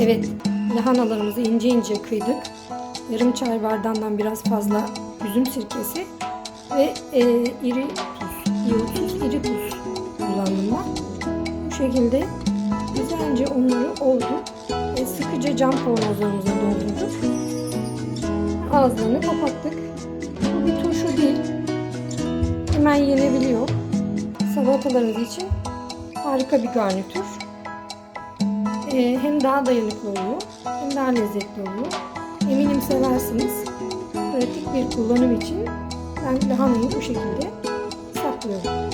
Evet, lahanalarımızı ince ince kıydık. Yarım çay bardağından biraz fazla üzüm sirkesi ve e, iri tuz, iri tuz kullandım ben. Bu şekilde güzelce onları olduk ve sıkıca cam kavanozlarımıza doldurduk. Ağızlarını kapattık. Bu bir turşu değil. Hemen yenebiliyor. Salatalarımız için harika bir garnitür. Ee, hem daha dayanıklı oluyor hem daha lezzetli oluyor. Eminim seversiniz. Pratik bir kullanım için ben lahanayı bu şekilde saklıyorum.